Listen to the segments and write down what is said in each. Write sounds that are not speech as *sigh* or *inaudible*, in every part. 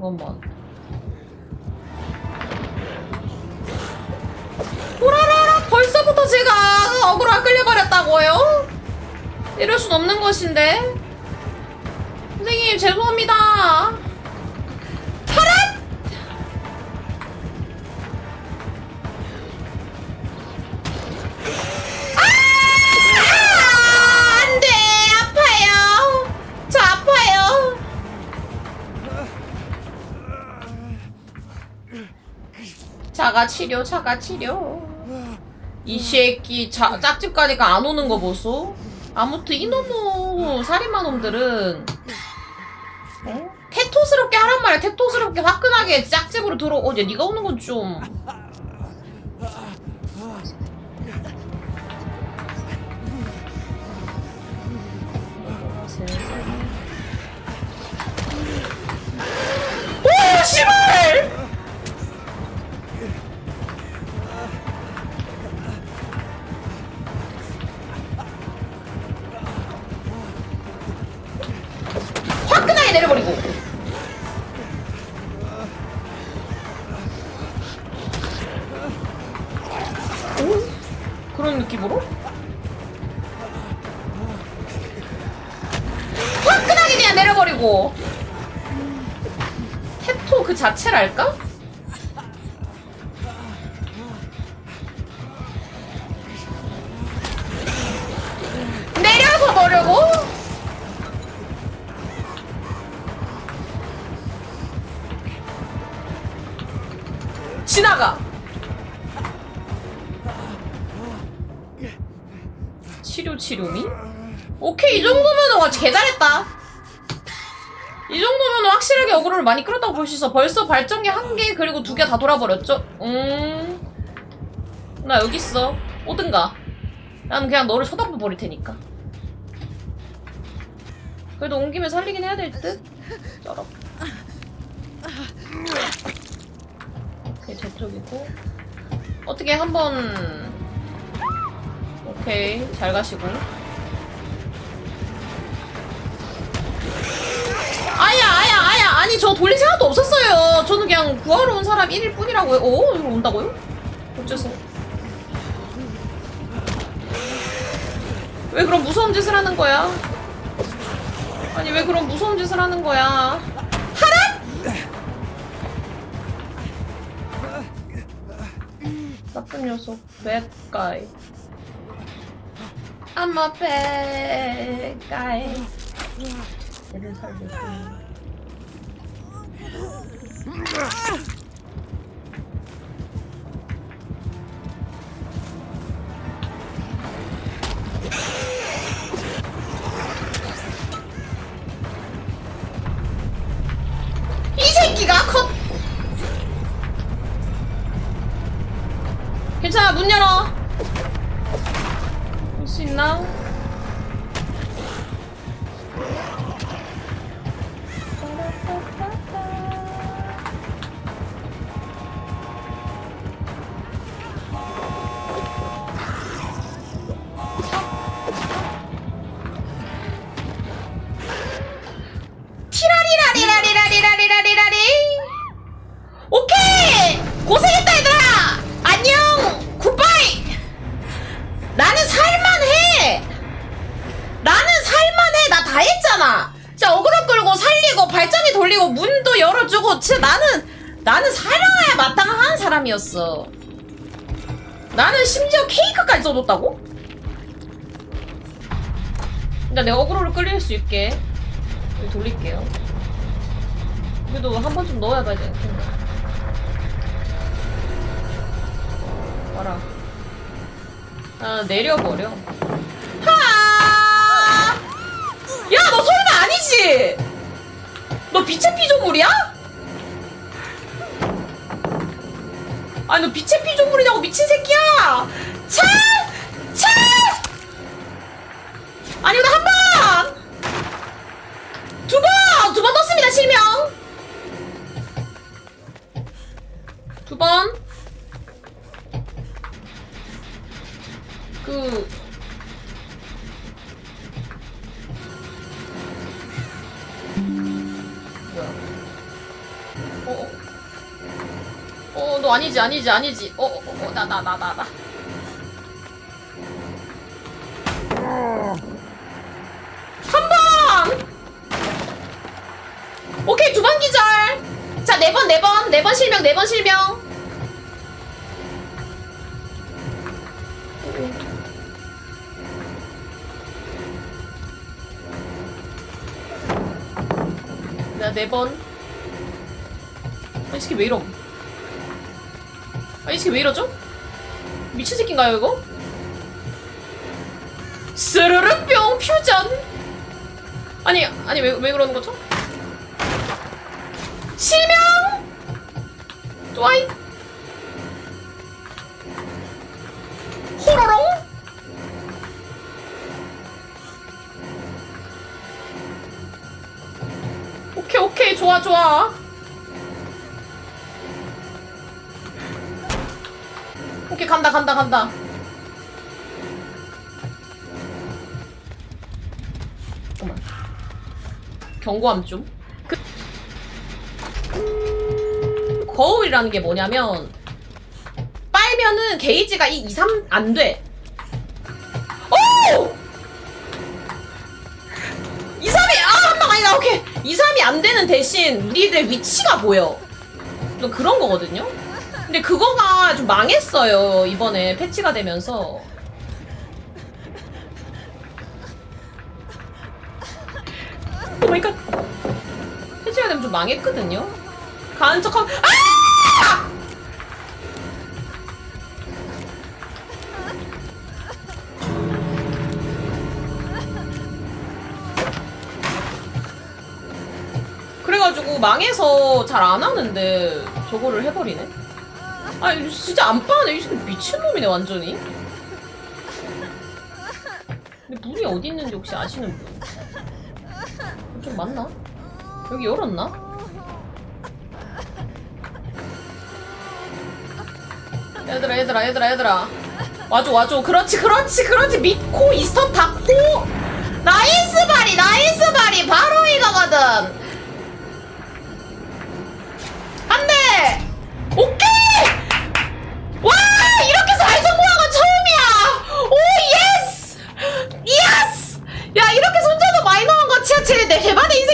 잠깐만. 오라라라 벌써부터 제가 억울하 끌려버렸다고요? 이럴 순 없는 것인데. 선생님 죄송합니다. 자가 치료, 자가 치료. 이 새끼 자, 짝집 가니까 안 오는 거 보소? 아무튼 이놈의 살인마 놈들은 어? 태토스럽게 하란 말이야. 태토스럽게 화끈하게 짝집으로 들어오. 야, 네가 오는 건 좀. 오, 그냥 내려버리고. 탭토 그 자체랄까? 내려서 보려고? 지나가. 치료 치료미? 오케이 이 정도면 와 개잘했다. 이 정도면 확실하게 어그로를 많이 끌었다고 볼 수 있어. 벌써 발전기 한 개 그리고 두 개 다 돌아버렸죠? 음. 나 여기 있어. 오든가. 나는 그냥 너를 쳐다봐 버릴 테니까. 그래도 온 김에 살리긴 해야 될 듯? 쩔어. 오케이 저쪽이고. 어떻게 한 번. 오케이 잘 가시고. 아니 저 돌릴 생각도 없었어요. 저는 그냥 구하러 온 사람 1일 뿐이라고요. 오 이거 온다고요? 어째서? 왜 그런 무서운 짓을 하는 거야? 아니 왜 그런 무서운 짓을 하는 거야? 하란? 나쁜 녀석 bad guy. I'm a bad guy. 얘를 살려줘 이 써줬다고? 그러니까 내가 어그로를 끌릴 수 있게 돌릴게요 그래도 한번좀 넣어야 봐야 되겠네 봐라 아 내려버려 하! 야, 너 설마 아니지? 너 빛의 피조물이야? 아니, 너 빛의 피조물이냐고 미친 새끼야! 차! 아니, 근데 한 번! 두 번! 두 번 떴습니다, 실명! 두 번. 그, 뭐야. 또 아니지 아니지 아니지 어어나 나 나 나 나 네번네번 실명 네 번 실명 나 네 번 아, 이 새끼 왜 이럼? 아, 이 새끼 왜 이러죠? 미친 새끼인가요, 이거? 스르르 뿅 퓨전! 아니, 아니, 왜, 왜 그러는 거죠? 실명! 또아이 호로롱? 오케이, 오케이, 좋아, 좋아. 오케이 간다 간다 간다. 경고함 좀 거울이라는 게 뭐냐면 빨면은 게이지가 이 2, 3 안 돼 오! 2, 3이 아! 한방 아니다 오케이 2, 3이 안 되는 대신 우리들 위치가 보여 좀 그런 거거든요 근데 그거가 좀 망했어요 이번에 패치가 되면서 오마이갓 패치가 되면 좀 망했거든요 가는 척하고 아! 망해서 잘 안 하는데 저거를 해버리네? 아 진짜 안 빠네. 이 새끼 미친놈이네 완전히. 근데 문이 어디 있는지 혹시 아시는 분? 좀 맞나? 여기 열었나? 얘들아 얘들아 얘들아 얘들아. 와줘 와줘. 그렇지 그렇지 그렇지. 믿고 있어 닫고. 나이스 바리 나이스 바리 바로 이거거든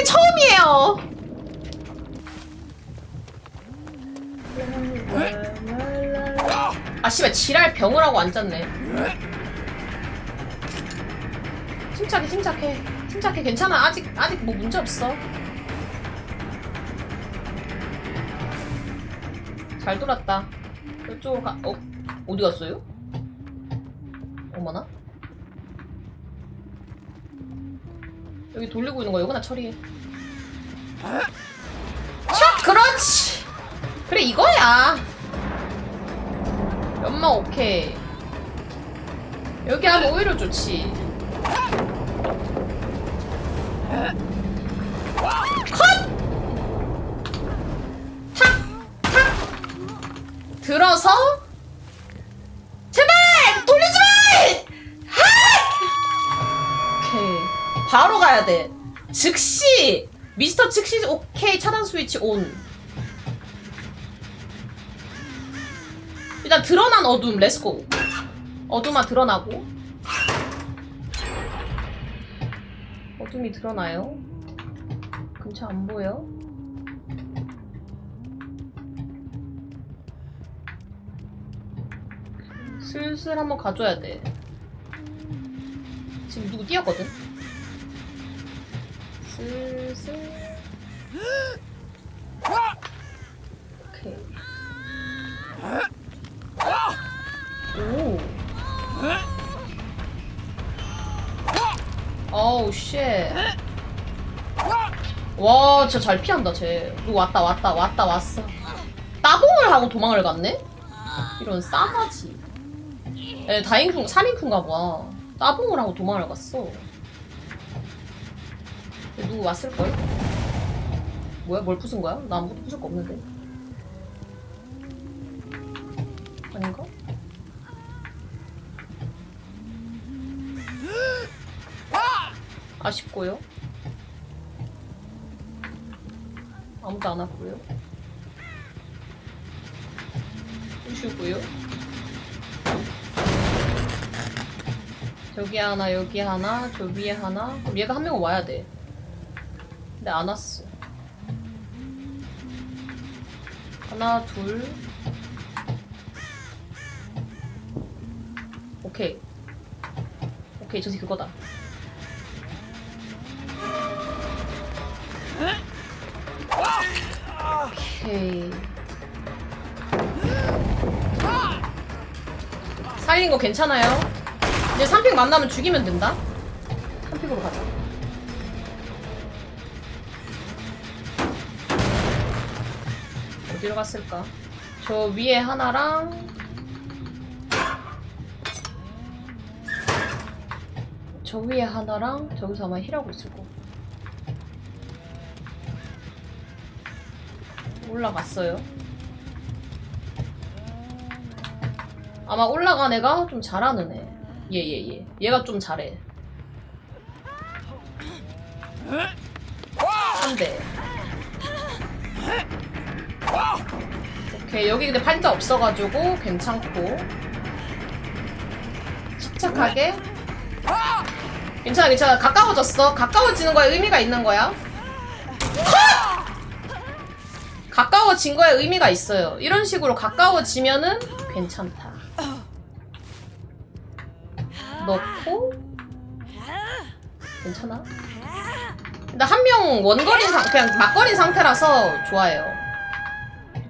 인생이 처음이에요. 아 씨발 지랄 병을 하고 앉았네. 침착해 침착해. 침착해 괜찮아. 아직 아직 뭐 문제 없어. 잘 돌았다. 이쪽으로 가 어? 어디 갔어요? 어머나 여기 돌리고 있는 거 이거나 처리해. 촥 그렇지. 그래 이거야. 연막 오케이. 여기 하면 오히려 좋지 가야 돼. 즉시 미스터 즉시 오케이 차단 스위치 온. 일단 드러난 어둠 렛츠고 어둠아 드러나고. 어둠이 드러나요? 근처 안 보여? 슬슬 한번 가줘야 돼. 지금 누구 뛰었거든 슬슬 오케이 오 어우 쉣. 와 진짜 잘 피한다 쟤. 누구 왔다 왔다 왔다 왔어. 따봉을 하고 도망을 갔네? 이런 싸가지. 에 다인쿵 3인쿵가 봐. 따봉을 하고 도망을 갔어. 누구 왔을걸? 뭐야 뭘 부순 거야? 나 아무것도 부술 거 없는데. 아닌가? 아쉽고요. 아무도 안 왔고요. 부수고요. 저기 하나, 여기 하나, 저 위에 하나. 그럼 얘가 한 명은 와야 돼. 근데 안 왔어. 하나, 둘. 오케이. 오케이, 저새 그거다. 오케이. 살린 거 괜찮아요? 이제 3픽 만나면 죽이면 된다? 3픽으로 가자. 어디로 갔을까? 저 위에 하나랑 저 위에 하나랑 저기서 아마 힐하고 있을 거고 올라갔어요. 아마 올라간 애가 좀 잘하는 애. 얘얘얘 얘가 좀 잘해. 한대 오케이 여기 근데 팔자 없어가지고 괜찮고. 침착하게. 괜찮아 괜찮아. 가까워졌어. 가까워지는 거에 의미가 있는 거야. 컷! 가까워진 거에 의미가 있어요. 이런 식으로 가까워지면은 괜찮다. 넣고. 괜찮아? 근데 한 명 원거리인 상 그냥 막거리인 상태라서 좋아요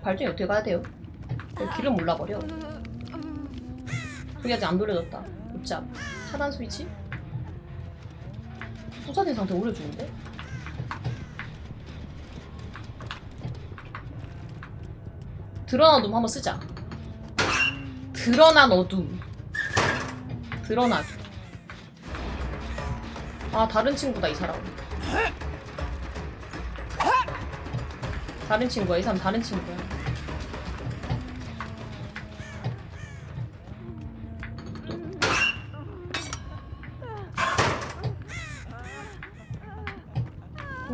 발전이 어떻게 가야 돼요? 길을 몰라버려 저기 아직 안 돌려졌다 굿잡 차단 스위치 부서진 상태 오래 주는데? 드러난 어둠 한번 쓰자. 드러난 어둠. 드러난. 아 다른 친구다 이 사람. 다른 친구야 이 사람 다른 친구야.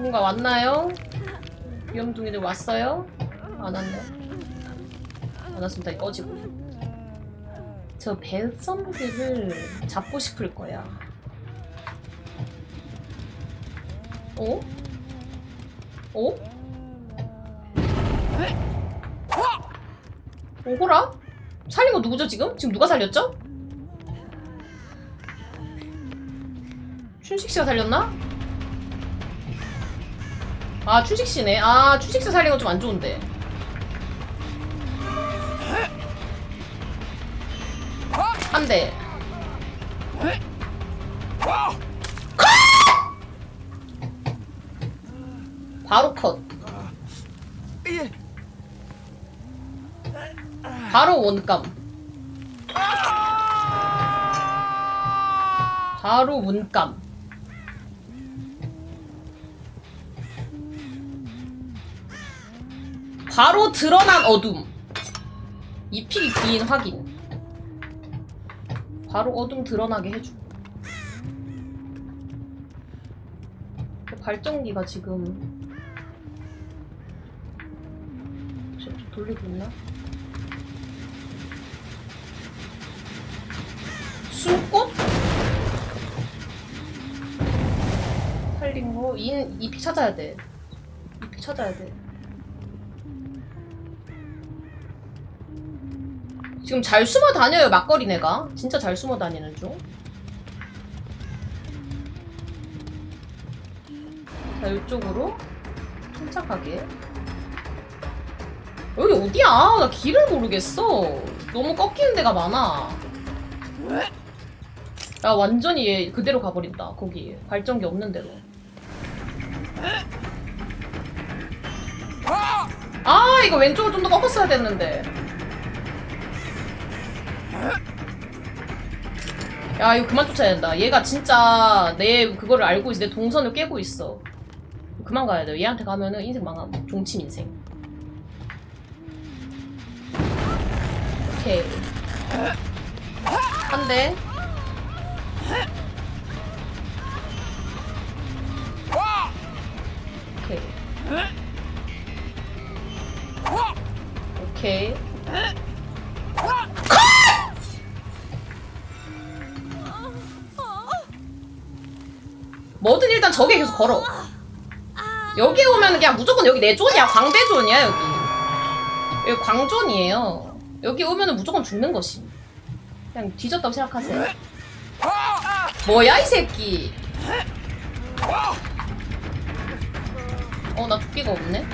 누군가 왔나요? 위험둥이들 왔어요? 안 왔네. 안 왔으면 다 꺼지고. 저 벨썸들을 잡고 싶을 거야. 어? 어? 오호라? 살린 거 누구죠 지금? 지금 누가 살렸죠? 춘식 씨가 살렸나? 아 춘식 씨네. 아 춘식 씨 살린 건 좀 안 좋은데. 한 대. 바로 컷. 바로 원감. 바로 문감. 바로 드러난 어둠. 이 픽이 긴 확인. 바로 어둠 드러나게 해줘. 그 발전기가 지금 돌리고 있나? 숨꽃? 살린 거? 이, 이픽 찾아야 돼. 이픽 찾아야 돼. 지금 잘 숨어 다녀요 막걸리 내가 진짜 잘 숨어 다니는 중. 자 이쪽으로 침착하게. 여기 어디야? 나 길을 모르겠어. 너무 꺾이는 데가 많아. 야 완전히 얘 그대로 가버린다 거기 발전기 없는 데로. 아 이거 왼쪽으로 좀더 꺾었어야 됐는데. 야 이거 그만 쫓아야 된다. 얘가 진짜 내 그거를 알고 있어. 내 동선을 깨고 있어. 그만 가야 돼. 얘한테 가면은 인생 망함. 종침 인생. 오케이. 한대 저게 계속 걸어. 여기 오면 그냥 무조건 여기 내 존이야. 광대존이야 여기. 여기 광존이에요. 여기 오면은 무조건 죽는 것이. 그냥 뒤졌다고 생각하세요. 뭐야 이 새끼. 어나 두께가 없네.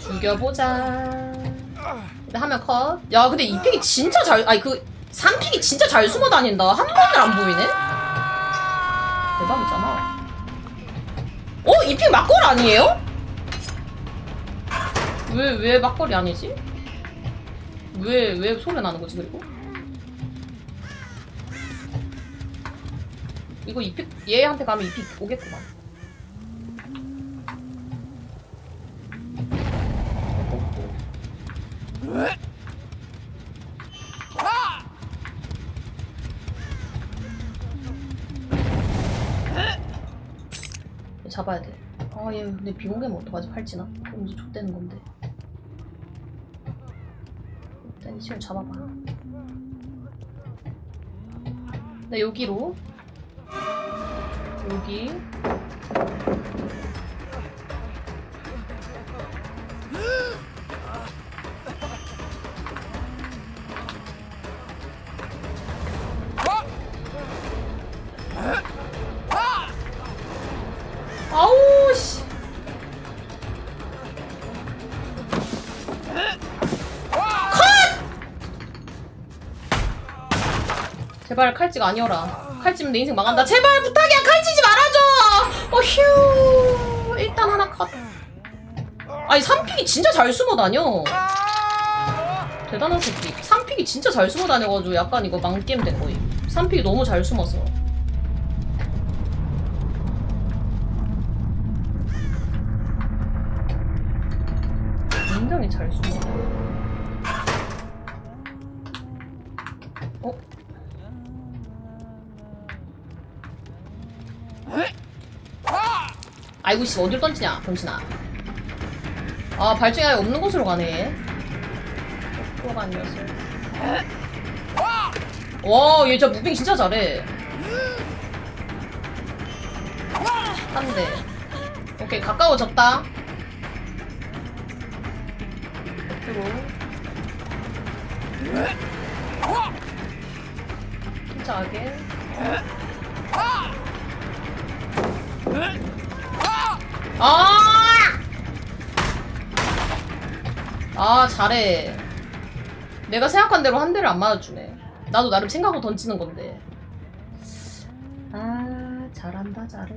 죽여보자. 근데 하면 컷. 야 근데 이 픽이 진짜 잘 아니 그 3픽이 진짜 잘 숨어 다닌다. 한 번을 안 보이네. 대박이잖아. 어? 이 픽 막걸 아니에요? 왜, 왜 막걸리 아니지? 왜, 왜 소리 나는 거지, 그리고? 이거 이픽, 얘한테 가면 이픽 오겠구만. 잡아야 돼. 아, 얘 근데 비공개면 어떡하지? 팔찌나? 그럼 이제 족되는 건데. 일단 이 친구 잡아봐. 네, 여기로. 여기. 제발 칼찌가 아니어라. 칼찌면 내 인생 망한다. 제발 부탁이야 칼찌지 말아줘. 어휴. 일단 하나 컷. 아니 3픽이 진짜 잘 숨어 다녀. 대단한 새끼. 3픽이 진짜 잘 숨어 다녀가지고 약간 이거 망게임 된 거임. 3픽이 너무 잘 숨어서. 굉장히 잘 숨어. 어? 아이고 씨 어딜 던지냐 병신아. 아 발전이 아예 없는 곳으로 가네. 또가 아니었어 와얘 진짜 무빙 진짜 잘해. 한대. 오케이 가까워졌다. 옆으로 침착하게 아! 아, 잘해. 내가 생각한 대로 한 대를 안 맞아주네. 나도 나름 생각하고 던지는 건데. 아, 잘한다, 잘해.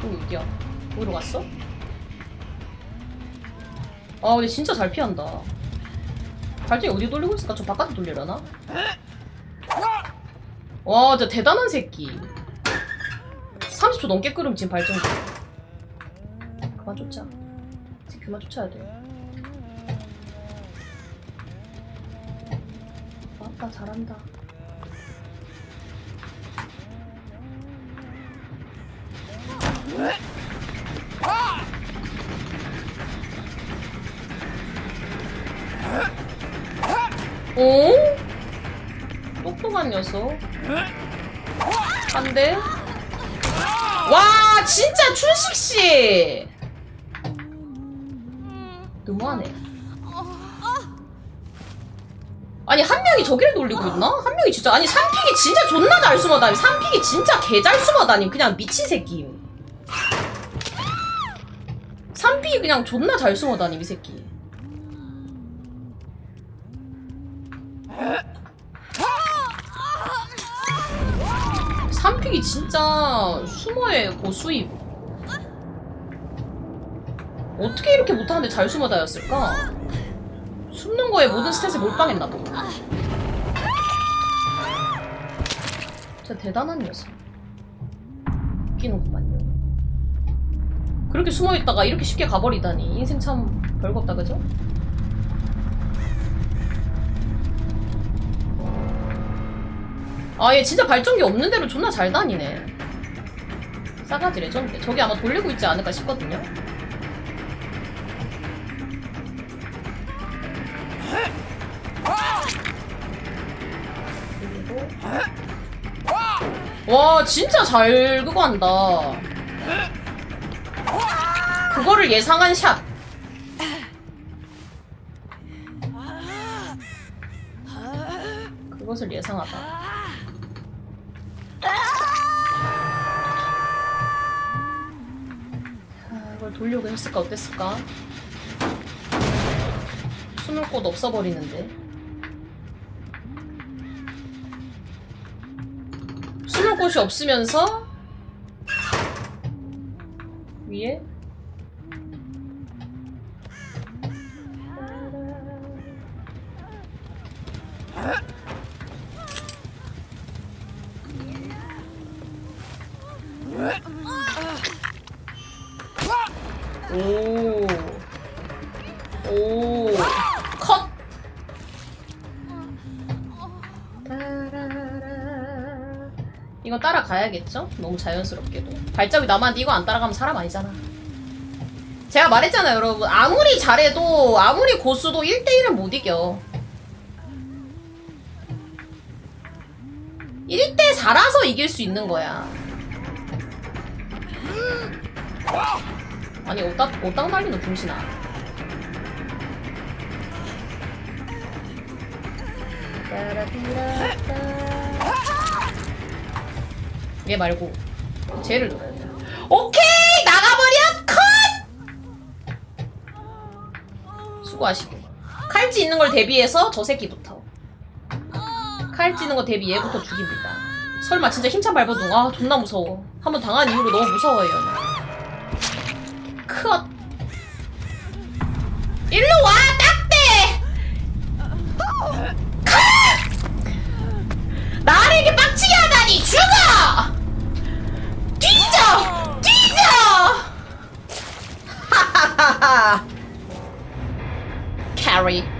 또 어디야? 어디로 갔어? 아, 근데 진짜 잘 피한다. 발전이 어디 돌리고 있을까? 저 바깥에 돌리려나? 와, 진짜 대단한 새끼. 30초 넘게 끓으면 지금 발전기. 그만 쫓자. 지금 그만 쫓아야 돼. 맞다, 잘한다. 오? 똑똑한 녀석. 한 대. 와, 진짜 춘식 씨. 너무하네. 아니 한 명이 저기를 돌리고 있나? 한 명이 진짜 아니 삼픽이 진짜 존나 잘 숨어 다니. 삼픽이 진짜 개 잘 숨어 다니. 그냥 미친 새끼. 삼픽이 그냥 존나 잘 숨어 다니 이 새끼. 픽이 진짜 숨어의 고수임. 어떻게 이렇게 못하는데 잘 숨어 다녔을까? 숨는 거에 모든 스탯에 몰빵했나 봐. 진짜 대단한 녀석. 웃기는구만요. 그렇게 숨어 있다가 이렇게 쉽게 가버리다니 인생 참 별거 없다 그죠? 아 얘 진짜 발전기 없는 대로 존나 잘 다니네. 싸가지 레전드. 저기 아마 돌리고 있지 않을까 싶거든요. 와 진짜 잘 그거 한다. 그거를 예상한 샷. 그것을 예상하다. 돌려고 했을까 어땠을까? 숨을 곳 없어 버리는데. 숨을 곳이 없으면서 오. 오. 컷. 이거 따라가야겠죠? 너무 자연스럽게도. 발자국이 남았는데 이거 안 따라가면 사람 아니잖아. 제가 말했잖아요, 여러분. 아무리 잘해도, 아무리 고수도 1대1은 못 이겨. 1대 4라서 이길 수 있는 거야. 아니, 옷딱, 옷딱 날리는 중신아. 얘 말고 쟤를 노려야 돼. 오케이 나가버려 컷. 수고하시고 칼찌 있는 걸 대비해서 저 새끼부터 칼찌 있는 거 대비 얘부터 죽입니다. 설마 진짜 힘찬 발버둥 아 존나 무서워. 한번 당한 이후로 너무 무서워요. 컷. 일로 와 딱대. 컷. 이렇게 빡치게 하다니 죽어! 뒤져! 뒤져! *laughs* 하하하하 캐리